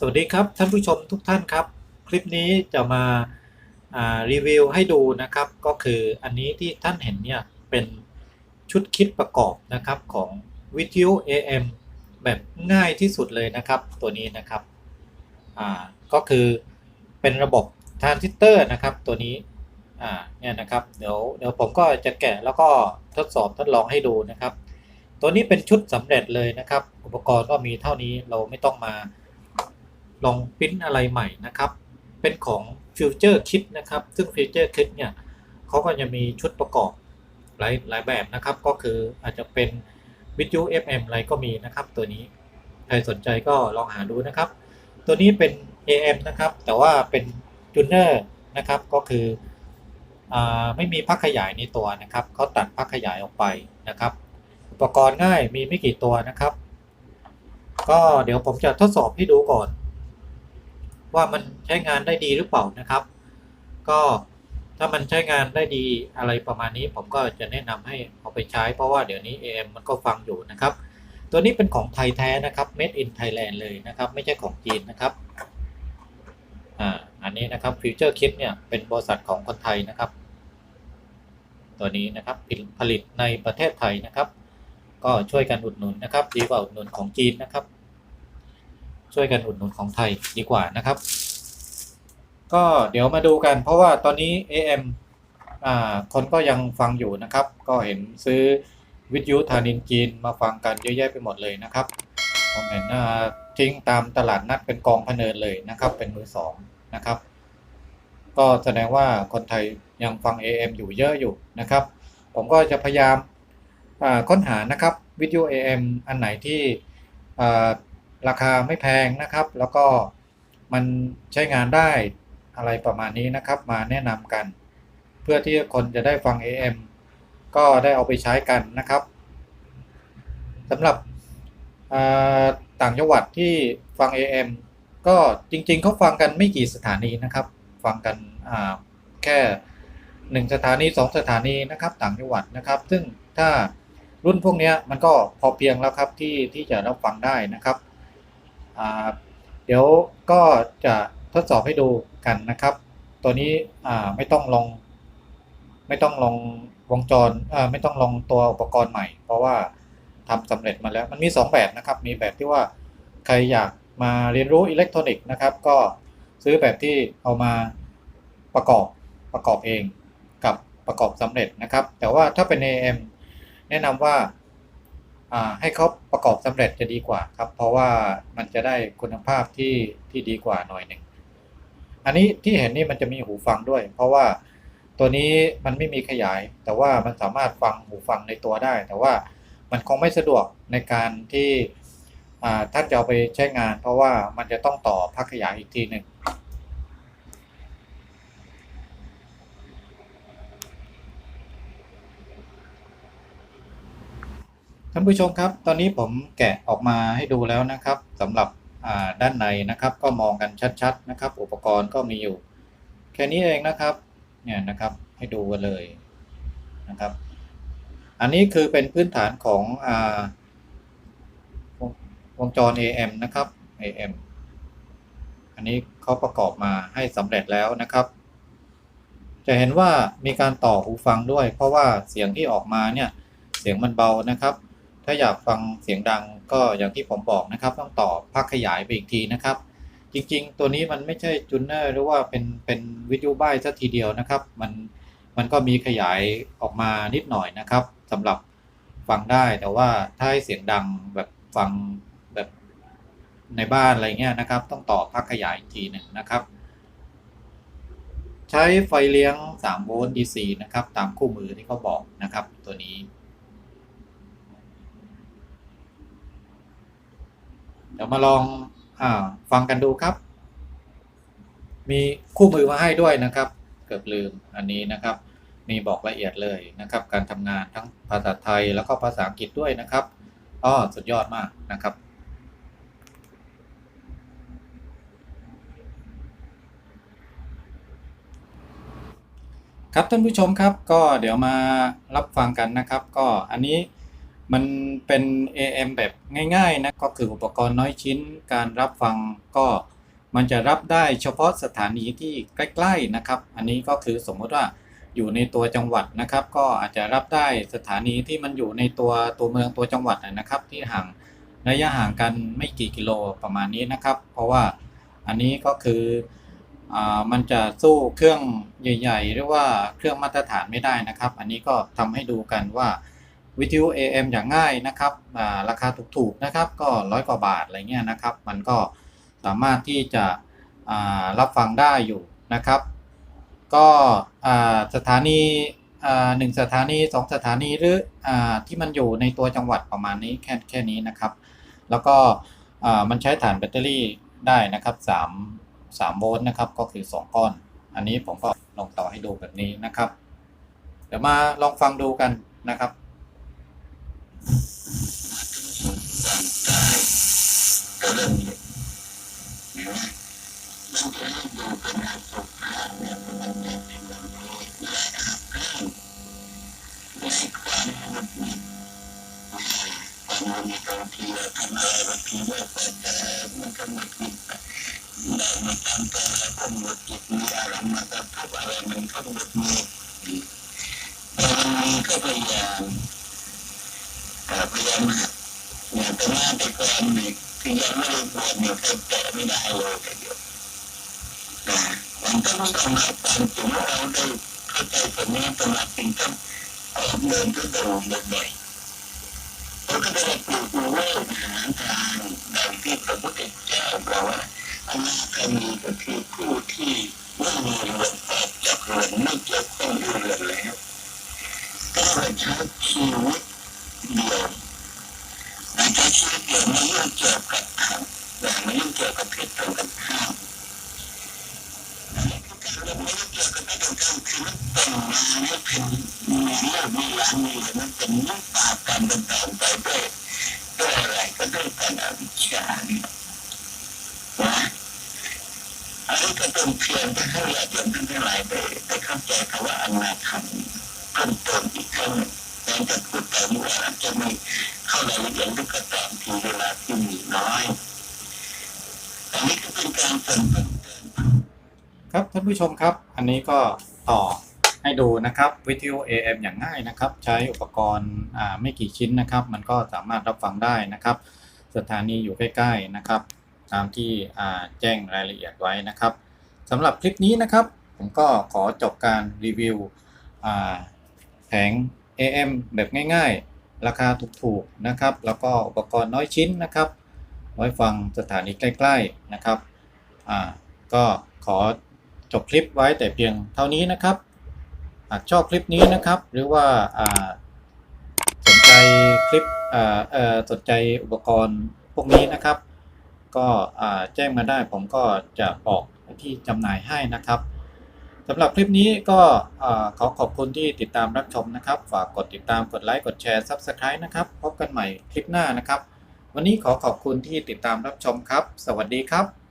สวัสดีครับท่านผู้ชมทุกท่านครับ คลิปนี้จะมาารีวิวให้ดูนะครับ ก็คืออันนี้ที่ท่านเห็นเนี่ยเป็นชุดคิดประกอบนะครับของวิทยุ AM แบบง่ายที่สุดเลยนะครับ ตัวนี้นะครับก็คือเป็นระบบทรานซิสเตอร์นะครับ ตัวนี้เนี่ยนะครับเดี๋ยวเดี๋ยวผมก็จะแกะแล้วก็ทดสอบทดลองให้ดูนะครับ ตัวนี้เป็นชุดสำเร็จเลยนะครับ อุปกรณ์ก็มีเท่านี้เราไม่ต้องมา ลองปริ้นอะไรใหม่นะครับ เป็นของ Future Kit นะครับ ซึ่ง Future Kit เนี่ยเขาก็จะมีชุดประกอบหลายหลายแบบนะครับ ก็คืออาจจะเป็นวิทยุ FM อะไรก็มีนะครับตัวนี้ ใครสนใจก็ลองหาดูนะครับ ตัวนี้เป็น AM นะครับ แต่ว่าเป็นจูเนอร์นะครับ ก็คืออไม่มีพักขยายในตัวนะครับ เขาตัดพักขยายออกไปนะครับ อุปกรณ์ง่ายมีไม่กี่ตัวนะครับ ก็เดี๋ยวผมจะทดสอบให้ดูก่อน ว่ามันใช้งานได้ดีหรือเปล่านะครับ ก็ถ้ามันใช้งานได้ดีอะไรประมาณนี้ ผมก็จะแนะนำให้เอาไปใช้ เพราะว่าเดี๋ยวนี้ AM มันก็ฟังอยู่นะครับ ตัวนี้เป็นของไทยแท้นะครับ made in Thailand เลยนะครับ ไม่ใช่ของจีนนะครับอ่าอันนี้นะครับ Future Kit เนี่ยเป็นบริษัทของคนไทยนะครับ ตัวนี้นะครับผลิตในประเทศไทยนะครับ ก็ช่วยกันอุดหนุนนะครับ ดีกว่าอุดหนุนของจีนนะครับ ช่วยกันอุดหนุนของไทยดีกว่านะครับ ก็เดี๋ยวมาดูกันเพราะว่าตอนนี้ AM อ่าคนก็ยังฟังอยู่นะครับ ก็เห็นซื้อวิทยุทานินจีนมาฟังกันเยอะแยะไปหมดเลยนะครับผมเห็นทิ้งตามตลาดนัดเป็นกองพเนินเลยนะครับ เป็นมือสองนะครับ ก็แสดงว่าคนไทยยังฟัง AM อยู่เยอะอยู่นะครับ ผมก็จะพยายามค้นหานะครับวิทยุ AM อันไหนที่ ราคาไม่แพงนะครับ แล้วก็มันใช้งานได้อะไรประมาณนี้นะครับ มาแนะนำกัน เพื่อที่คนจะได้ฟัง AM ก็ได้เอาไปใช้กันนะครับสำหรับต่างจังหวัดที่ฟัง AM ก็จริงๆเขาฟังกันไม่กี่สถานีนะครับ ฟังกันแค่หนึ่งสถานีสองสถานีนะครับ ต่างจังหวัดนะครับ ซึ่งถ้ารุ่นพวกนี้มันก็พอเพียงแล้วครับที่ที่จะรับฟังได้นะครับ เดี๋ยวก็จะทดสอบให้ดูกันนะครับ ตัวนี้ไม่ต้องลง ไม่ต้องลงวงจรไม่ต้องลงตัวอุปกรณ์ใหม่ เพราะว่าทำสำเร็จมาแล้วมันมี 2 แบบนะครับ มีแบบที่ว่าใครอยากมาเรียนรู้อิเล็กทรอนิกส์นะครับ ก็ซื้อแบบที่เอามาประกอบประกอบเองกับประกอบสำเร็จนะครับ แต่ว่าถ้าเป็น AM แนะนำว่า ให้เขาประกอบสำเร็จจะดีกว่าครับ เพราะว่ามันจะได้คุณภาพที่ที่ดีกว่าหน่อยหนึ่งอันนี้ที่เห็นนี่มันจะมีหูฟังด้วย เพราะว่าตัวนี้มันไม่มีขยาย แต่ว่ามันสามารถฟังหูฟังในตัวได้ แต่ว่ามันคงไม่สะดวกในการที่ท่านจะเอาไปใช้งาน เพราะว่ามันจะต้องต่อพักขยายอีกทีหนึ่ง ท่านผู้ชมครับ ตอนนี้ผมแกะออกมาให้ดูแล้วนะครับสำหรับด้านในนะครับ ก็มองกันชัดๆนะครับ อุปกรณ์ก็มีอยู่ แค่นี้เองนะครับเนี่ยนะครับให้ดูกันเลยนะครับ อันนี้คือเป็นพื้นฐานของอาวงวงจร AM นะครับ AM อันนี้เขาประกอบมาให้สำเร็จแล้วนะครับ จะเห็นว่ามีการต่อหูฟังด้วย เพราะว่าเสียงที่ออกมาเนี่ยเสียงมันเบานะครับ ถ้าอยากฟังเสียงดังก็อย่างที่ผมบอกนะครับ ต้องต่อพักขยายไปอีกทีนะครับ จริงๆ ตัวนี้มันไม่ใช่จูเนอร์หรือว่าเป็นเป็นวิทยุบ้ายซะทีเดียวนะครับ มันมันก็มีขยายออกมานิดหน่อยนะครับสำหรับฟังได้แต่ว่าถ้าให้เสียงดังแบบฟังแบบในบ้านอะไรเงี้ยนะครับ ต้องต่อพักขยายอีกทีหนึ่งนะครับ ใช้ไฟเลี้ยง3โวลต์ DC นะครับ ตามคู่มือที่เขาบอกนะครับ ตัวนี้ เดี๋ยวมาลองอฟังกันดูครับ มีคู่มือมาให้ด้วยนะครับ เกือบลืมอันนี้นะครับ มีบอกละเอียดเลยนะครับ การทำงานทั้งภาษาไทยแล้วก็ภาษาอังกฤษด้วยนะครับอ๋อสุดยอดมากนะครับครับท่านผู้ชมครับก็เดี๋ยวมารับฟังกันนะครับ ก็อันนี้ มันเป็น AM แบบง่ายๆนะก็คืออุปกรณ์น้อยชิ้นการรับฟังก็มันจะรับได้เฉพาะสถานีที่ใกล้ๆนะครับ อันนี้ก็คือสมมติว่าอยู่ในตัวจังหวัดนะครับ ก็อาจจะรับได้สถานีที่มันอยู่ในตัวตัวเมืองตัวจังหวัดนะครับ ที่ห่างระยะห่างกันไม่กี่กิโลประมาณนี้นะครับ เพราะว่าอันนี้ก็คืออ่ามันจะสู้เครื่องใหญ่ ๆ หรือว่าเครื่องมาตรฐานไม่ได้นะครับ อันนี้ก็ทำให้ดูกันว่า วิทยุ AM อย่างง่ายนะครับราคาถูกๆนะครับก็ร้อยกว่าบาทอะไรเงี้ยนะครับ มันก็สามารถที่จะรับฟังได้อยู่นะครับ ก็สถานีหนึ่งสถานีสองสถานีหรืออที่มันอยู่ในตัวจังหวัดประมาณนี้แค่แค่นี้นะครับ แล้วก็มันใช้ฐานแบตเตอรี่ได้นะครับ3 3โวลต์นะครับก็คือ 2 ก้อน อันนี้ผมก็ลองต่อให้ดูแบบนี้นะครับ เดี๋ยวมาลองฟังดูกันนะครับ มันก็พยายามเอ่อพยายามหัดเนี่ยแต่ว่าแต่ก่อนนี่ยคือยังไม่ได้บวชเนี่ยเขาแกะไม่ได้เลยแต่เดียวนะมันต้องต้องรับความจริงว่าเราได้เข้าใจตรงนี้ต้องรับจริงต้องออกเดินก็เดินบ่อยๆเรา หาทางดังที่พระพุทธเจ้าบอกว่าอนาคามีก็คือผู้ที่ไม่มีเรือนออกจากเรือนไม่เกี่ยวข้องด้วยเรือนแล้วก็ใช้ชีวิตเดียวในใช้ชีวิตเดียวไม่ยุ่งเกี่ยวกับทางแต่ไม่ยุ่งเกี่ยวกับเพศตรงกันข้ามการไม่ยุ่งเกี่ยวกับเพศตรงกันข้ามคือมันแต่งงานให้เป็นมีเรื่องมีหลานมีอะไรนั้นเป็นนิสาการดำเนินไปด้วยด้วย อะไรก็ด้วยการอวิชชานี่นะอันนี้ก็เป็นเพียงแต่ให้ญาติโยมทั้งหลายได้ได้เข้าใจคำว่าอนาคามเพิ่มเติมอีกครั้งหนึ่งแจะพูดไปเมื่อาอาจจะไม่เข้ารายละเอียดลึกก็ตามทีเวลาที่มีน้อยอันนี้ก็เป็นการเติมเติมครับท่านผู้ชมครับ อันนี้ก็ต่อให้ดูนะครับวิทยุ AM อย่างง่ายนะครับ ใช้อุปกรณ์ไม่กี่ชิ้นนะครับ มันก็สามารถรับฟังได้นะครับ สถานีอยู่ใกล้ ๆนะครับ ตามที่แจ้งรายละเอียดไว้นะครับสำหรับคลิปนี้นะครับ ผมก็ขอจบการรีวิวแผง AM แบบง่ายๆ ราคาถูกๆนะครับ แล้วก็อุปกรณ์น้อยชิ้นนะครับ ไว้ฟังสถานีใกล้ ๆนะครับก็ขอจบคลิปไว้แต่เพียงเท่านี้นะครับหากชอบคลิปนี้นะครับ หรือว่าสนใจคลิป สนใจอุปกรณ์พวกนี้นะครับ ก็แจ้งมาได้ผมก็จะออกที่จำหน่ายให้นะครับสำหรับคลิปนี้ก็ขอขอบคุณที่ติดตามรับชมนะครับ ฝากกดติดตามกดไลค์กดแชร์ Subscribe นะครับ พบกันใหม่คลิปหน้านะครับ วันนี้ขอขอบคุณที่ติดตามรับชมครับ สวัสดีครับ